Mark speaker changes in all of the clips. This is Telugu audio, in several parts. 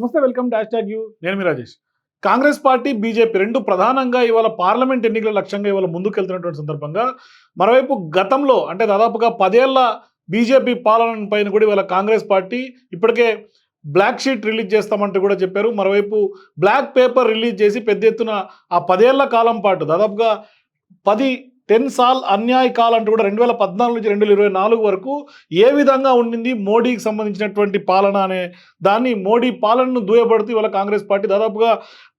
Speaker 1: నమస్తే వెల్కమ్ డాష్ ట్యాగ్ యూ. నేను మీ రాజేష్. కాంగ్రెస్ పార్టీ బీజేపీ రెండు ప్రధానంగా ఇవాళ పార్లమెంట్ ఎన్నికల లక్ష్యంగా ఇవాళ ముందుకెళ్తున్నటువంటి సందర్భంగా మరోవైపు గతంలో అంటే దాదాపుగా పదేళ్ళ బీజేపీ పాలన పైన కూడా ఇవాళ కాంగ్రెస్ పార్టీ ఇప్పటికే బ్లాక్ షీట్ రిలీజ్ చేస్తామంటూ కూడా చెప్పారు. మరోవైపు బ్లాక్ పేపర్ రిలీజ్ చేసి పెద్ద ఎత్తున ఆ పదేళ్ళ కాలం పాటు దాదాపుగా పది టెన్ సాల్ అన్యాయ కాల్ అంటూ కూడా రెండు వేల పద్నాలుగు నుంచి రెండు వేల ఇరవై నాలుగు వరకు ఏ విధంగా ఉండింది మోడీకి సంబంధించినటువంటి పాలన అనే దాన్ని మోడీ పాలనను దూయబడుతూ ఇవాళ కాంగ్రెస్ పార్టీ దాదాపుగా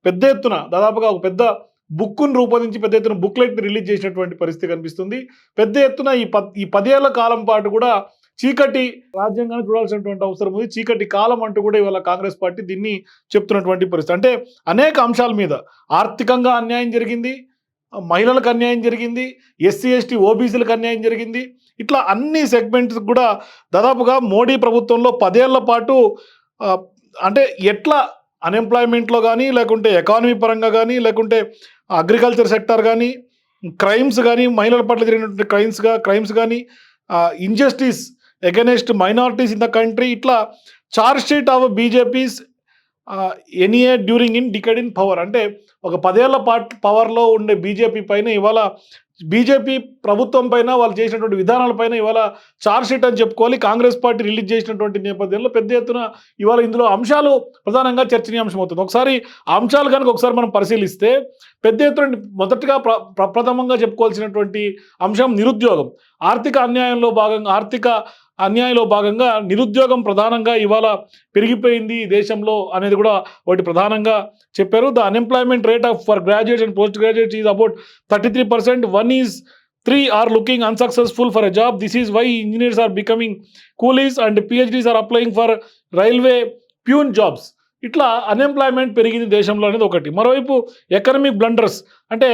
Speaker 1: పెద్ద ఎత్తున దాదాపుగా ఒక పెద్ద బుక్కును రూపొందించి పెద్ద ఎత్తున బుక్లెట్ని రిలీజ్ చేసినటువంటి పరిస్థితి కనిపిస్తుంది. పెద్ద ఎత్తున ఈ పద్ ఈ పదేళ్ళ కాలం పాటు కూడా చీకటి రాజ్యాంగాన్ని చూడాల్సినటువంటి అవసరం ఉంది. చీకటి కాలం అంటూ కూడా ఇవాళ కాంగ్రెస్ పార్టీ దీన్ని చెప్తున్నటువంటి పరిస్థితి. అంటే అనేక అంశాల మీద ఆర్థికంగా అన్యాయం జరిగింది. మహిళలకు అన్యాయం జరిగింది ఎస్సీ ఎస్టీ ఓబీసీలకు అన్యాయం జరిగింది. ఇట్లా అన్ని సెగ్మెంట్స్ కూడా దాదాపుగా మోడీ ప్రభుత్వంలో పదేళ్ళ పాటు అంటే ఎట్లా అన్ఎంప్లాయ్మెంట్లో కానీ లేకుంటే ఎకానమీ పరంగా కానీ లేకుంటే అగ్రికల్చర్ సెక్టర్ కానీ క్రైమ్స్ కానీ మహిళల పట్ల జరిగినటువంటి క్రైమ్స్గా క్రైమ్స్ కానీ injustice against minorities in the country ఇట్లా charge sheet of BJP's ఎనీఏ during in decade in power అంటే ఒక పదేళ్ళ పాటు పవర్లో ఉండే బీజేపీ పైన ఇవాళ బీజేపీ ప్రభుత్వం పైన వాళ్ళు చేసినటువంటి విధానాలపైన ఇవాళ చార్జ్షీట్ అని చెప్పుకోవాలి. కాంగ్రెస్ పార్టీ రిలీజ్ చేసినటువంటి నేపథ్యంలో పెద్ద ఎత్తున ఇవాళ ఇందులో అంశాలు ప్రధానంగా చర్చనీయాంశం అవుతుంది ఒకసారి అంశాలు కనుక ఒకసారి మనం పరిశీలిస్తే పెద్ద ఎత్తున మొదటగా ప్ర ప్రప్రథమంగా చెప్పుకోవాల్సినటువంటి అంశం నిరుద్యోగం. ఆర్థిక అన్యాయంలో భాగంగా ఆర్థిక అన్యాయంలో భాగంగా నిరుద్యోగం ప్రధానంగా ఇవాళ పెరిగిపోయింది దేశంలో అనేది కూడా ఒకటి ప్రధానంగా చెప్పారు. The unemployment rate of for graduate and post graduate is about thirty three percent one is three are looking unsuccessful for a job this is why engineers are becoming coolies and PhDs are applying for railway peon jobs ఇట్లా అన్ఎంప్లాయ్మెంట్ పెరిగింది దేశంలో అనేది ఒకటి. మరోవైపు ఎకనమిక్ బ్లండర్స్ అంటే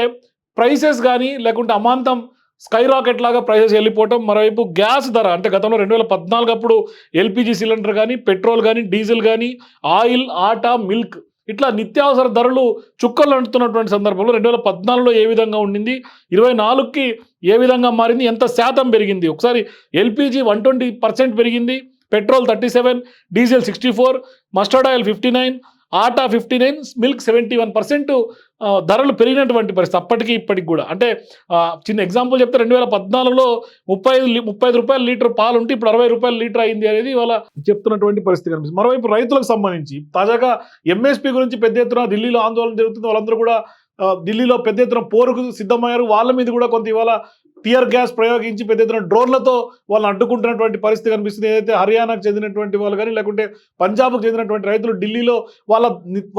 Speaker 1: ప్రైసెస్ కానీ లేకుంటే అమాంతం స్కై రాకెట్ లాగా ప్రైసెస్ వెళ్ళిపోవటం మరోవైపు గ్యాస్ ధర అంటే గతంలో రెండు వేల పద్నాలుగు అప్పుడు ఎల్పిజి సిలిండర్ కానీ పెట్రోల్ కానీ డీజిల్ కానీ ఆయిల్ ఆటా మిల్క్ ఇట్లా నిత్యావసర ధరలు చుక్కలు అంటున్నటువంటి సందర్భంలో రెండు వేల పద్నాలుగులో ఏ విధంగా ఉండింది ఇరవై నాలుగుకి ఏ విధంగా మారింది ఎంత శాతం పెరిగింది? ఒకసారి ఎల్పిజి వన్ ట్వంటీ పర్సెంట్ పెరిగింది petrol thirty seven diesel sixty four mustard oil fifty nine atta fifty nine milk seventy one percent ధరలు పెరిగినటువంటి పరిస్థితి అప్పటికి ఇప్పటికి కూడా. అంటే చిన్న ఎగ్జాంపుల్ చెప్తే రెండు వేల పద్నాలుగులో ముప్పై ఐదు ముప్పై ఐదు రూపాయల లీటర్ పాలు ఉంటే ఇప్పుడు అరవై రూపాయల లీటర్ అయింది అనేది ఇవాళ చెప్తున్నటువంటి పరిస్థితి కనిపిస్తుంది. మరోవైపు రైతులకు సంబంధించి తాజాగా ఎంఎస్పీ గురించి పెద్ద ఎత్తున ఢిల్లీలో ఆందోళన జరుగుతుంది. వాళ్ళందరూ కూడా ఢిల్లీలో పెద్ద ఎత్తున పోరుకు సిద్ధమయ్యారు. వాళ్ళ మీద కూడా కొంత ఇవాళ టియర్ గ్యాస్ ప్రయోగించి పెద్ద ఎత్తున డ్రోన్లతో వాళ్ళని అడ్డుకుంటున్నటువంటి పరిస్థితి కనిపిస్తుంది. ఏదైతే హర్యానాకు చెందినటువంటి వాళ్ళు కానీ లేకుంటే పంజాబ్కు చెందినటువంటి రైతులు ఢిల్లీలో వాళ్ళ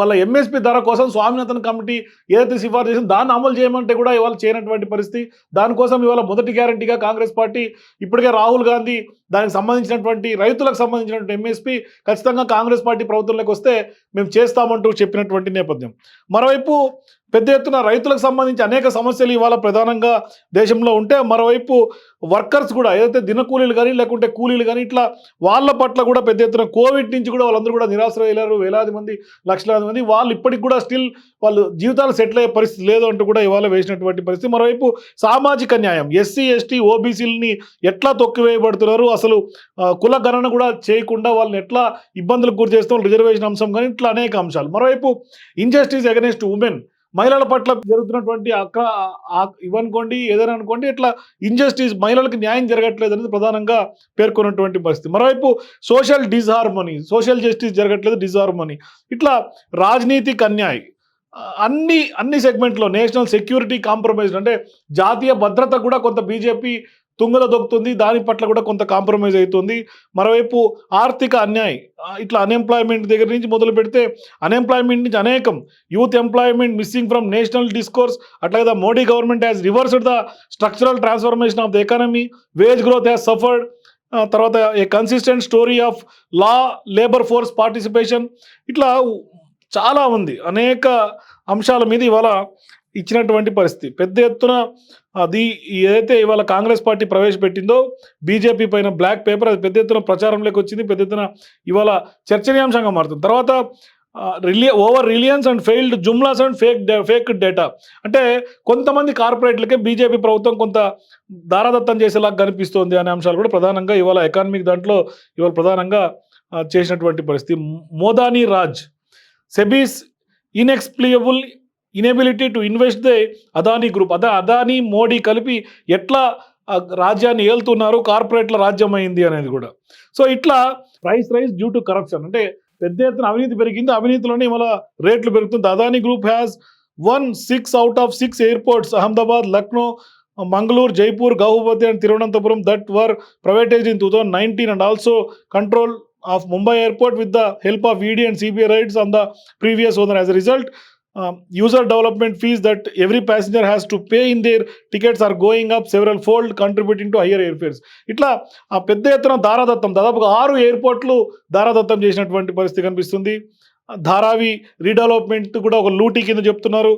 Speaker 1: వాళ్ళ ఎంఎస్పీ ధర కోసం స్వామినాథన్ కమిటీ ఏదైతే సిఫార్సు చేసిందో దాన్ని అమలు చేయమంటే కూడా ఇవాళ చేయనటువంటి పరిస్థితి. దానికోసం ఇవాళ మొదటి గ్యారంటీగా కాంగ్రెస్ పార్టీ ఇప్పటికే రాహుల్ గాంధీ దానికి సంబంధించినటువంటి రైతులకు సంబంధించినటువంటి ఎంఎస్పీ ఖచ్చితంగా కాంగ్రెస్ పార్టీ ప్రభుత్వంలోకి వస్తే మేము చేస్తామంటూ చెప్పినటువంటి నేపథ్యం. మరోవైపు పెద్ద ఎత్తున రైతులకు సంబంధించి అనేక సమస్యలు ఇవాళ ప్రధానంగా దేశంలో ఉంటే మరోవైపు వర్కర్స్ కూడా ఏదైతే దినకూలీలు కానీ లేకుంటే కూలీలు కానీ ఇట్లా వాళ్ళ పట్ల కూడా పెద్ద ఎత్తున కోవిడ్ నుంచి కూడా వాళ్ళందరూ కూడా నిరాశ్రయ్యారు వేలాది మంది లక్షలాది మంది వాళ్ళు ఇప్పటికి కూడా స్టిల్ వాళ్ళు జీవితాలు సెటిల్ అయ్యే పరిస్థితి లేదు అంటూ కూడా ఇవాళ వేసినటువంటి పరిస్థితి. మరోవైపు సామాజిక న్యాయం ఎస్సీ ఎస్టీ ఓబీసీలని ఎట్లా తొక్కివేయబడుతున్నారు? అసలు కుల గణన కూడా చేయకుండా వాళ్ళని ఎట్లా ఇబ్బందులకు గురి చేస్తాం రిజర్వేషన్ అంశం కానీ ఇట్లా అనేక అంశాలు. మరోవైపు ఇంజస్టిస్ అగెనెస్ట్ ఉమెన్ మహిళల పట్ల జరుగుతున్నటువంటి అక్ర ఇవ్వనుకోండి ఇవనుకోండి ఏదైనా అనుకోండి ఇట్లా ఇంజస్టిస్ మహిళలకు న్యాయం జరగట్లేదు అనేది ప్రధానంగా పేర్కొన్నటువంటి పరిస్థితి. మరోవైపు సోషల్ డిజార్మనీ సోషల్ జస్టిస్ జరగట్లేదు డిజార్మనీ ఇట్లా రాజనీతిక్ అన్యాయ్. అన్ని అన్ని సెగ్మెంట్లో నేషనల్ సెక్యూరిటీ కాంప్రమైజ్ అంటే జాతీయ భద్రత కూడా కొంత బీజేపీ తుంగల దొక్కుతుంది దాని పట్ల కూడా కొంత కాంప్రమైజ్ అవుతుంది. మరోవైపు ఆర్థిక అన్యాయం ఇట్లా అన్ఎంప్లాయ్మెంట్ దగ్గర నుంచి మొదలు పెడితే అన్ఎంప్లాయ్మెంట్ నుంచి అనేకం. Youth employment missing from national discourse అట్లాగే the Modi government has reversed the structural transformation of the economy wage growth has suffered తర్వాత a consistent story of law labour force participation ఇట్లా చాలా ఉంది. అనేక అంశాల మీద ఇవాళ ఇచ్చినటువంటి పరిస్థితి. పెద్ద ఎత్తున అది ఏదైతే ఇవాళ కాంగ్రెస్ పార్టీ ప్రవేశపెట్టిందో బీజేపీ పైన బ్లాక్ పేపర్ అది పెద్ద ఎత్తున ప్రచారంలోకి వచ్చింది పెద్ద ఎత్తున ఇవాళ చర్చనీయాంశంగా మారుతుంది. తర్వాత రిలియ over reliance and failed jumlas and fake fake data. అంటే కొంతమంది కార్పొరేట్లకే బీజేపీ ప్రభుత్వం కొంత దారాదత్తం చేసేలాగా కనిపిస్తోంది అనే అంశాలు కూడా ప్రధానంగా ఇవాళ ఎకానమిక్ దాంట్లో ఇవాళ ప్రధానంగా చేసినటువంటి పరిస్థితి. Modani Raj. SEBI's inexplicable inability to invest they Adani group అదా అదానీ మోడీ కలిపి ఎట్లా రాజ్యాన్ని ఏలుతున్నారు కార్పొరేట్ల రాజ్యం అయింది అనేది కూడా. సో ఇట్లా price rise due to corruption అంటే పెద్ద ఎత్తున అవినీతి పెరిగింది అవినీతిలోనే మళ్ళీ రేట్లు పెరుగుతుంది. Adani group has won six out of six airports Ahmedabad Lucknow Mangaluru Jaipur Guwahati and Thiruvananthapuram that were privatise in two thousand nineteen and also control of Mumbai airport with the help of ED and CBI raids on the previous owner as a um, user development fees that every passenger has to pay in their tickets are going up several fold, contributing to higher airfares. ఇట్లా ఆ పెద్ద ఎత్తున దారాదత్తం దాదాపుగా ఆరు ఎయిర్పోర్ట్లు దారాదత్తం చేసినటువంటి పరిస్థితి కనిపిస్తుంది. ధారావి రీడెవలప్మెంట్ కూడా ఒక లూటీ కింద చెప్తున్నారు.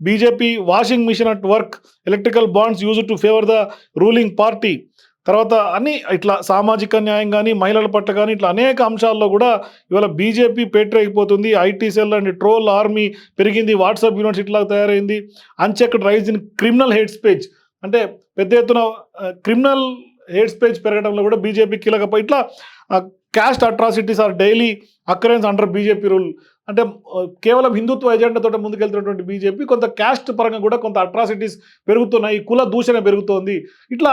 Speaker 1: BJP washing machine at work electrical bonds use to favour the ruling party. తర్వాత అన్ని ఇట్లా సామాజిక న్యాయం కానీ మహిళల పట్ల కానీ ఇట్లా అనేక అంశాల్లో కూడా ఇవాళ బీజేపీ అయిపోతుంది. IT cell and troll army పెరిగింది. వాట్సాప్ యూనివర్సిటీ లాగా తయారైంది. Unchecked rise in criminal hate speech అంటే పెద్ద ఎత్తున క్రిమినల్ హెడ్ స్పేజ్ పెరగడంలో కూడా బీజేపీ కీలక ఇట్లా caste atrocities are daily occurrences under BJP rule. అంటే కేవలం హిందుత్వ ఎజెండాతో ముందుకెళ్తున్నటువంటి బీజేపీ కొంత క్యాస్ట్ పరంగా కూడా కొంత అట్రాసిటీస్ పెరుగుతున్నాయి. కుల దూషణ పెరుగుతోంది. ఇట్లా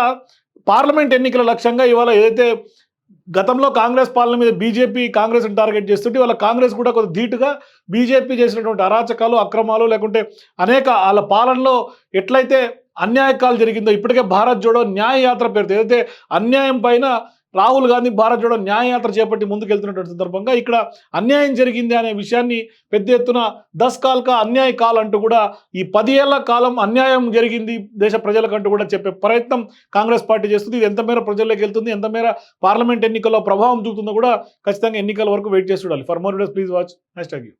Speaker 1: పార్లమెంట్ ఎన్నికల లక్ష్యంగా ఇవాళ ఏదైతే గతంలో కాంగ్రెస్ పాలన మీద బీజేపీ కాంగ్రెస్ టార్గెట్ చేస్తుంటే వాళ్ళ కాంగ్రెస్ కూడా కొంత ధీటుగా బీజేపీ చేసినటువంటి అరాచకాలు అక్రమాలు లేకుంటే అనేక వాళ్ళ పాలనలో ఎట్లయితే అన్యాయకాలు జరిగిందో ఇప్పటికే భారత్ జోడో న్యాయ యాత్ర పేరుతో ఏదైతే అన్యాయం పైన రాహుల్ గాంధీ భారత్ జోడో న్యాయ యాత్ర చేపట్టి ముందుకెళ్తున్నటువంటి సందర్భంగా ఇక్కడ అన్యాయం జరిగింది అనే విషయాన్ని పెద్ద ఎత్తున దస్ కాల్ కా అన్యాయ కాల్ అంటూ కూడా ఈ పది కాలం అన్యాయం జరిగింది దేశ ప్రజలకంటూ కూడా చెప్పే ప్రయత్నం కాంగ్రెస్ పార్టీ చేస్తుంది. ఇది ఎంతమేర ప్రజల్లోకి వెళ్తుంది ఎంతమేర పార్లమెంట్ ఎన్నికల్లో ప్రభావం చూపుతుందో కూడా ఖచ్చితంగా ఎన్నికల వరకు వెయిట్ చేసి చూడాలి. For more please watch next you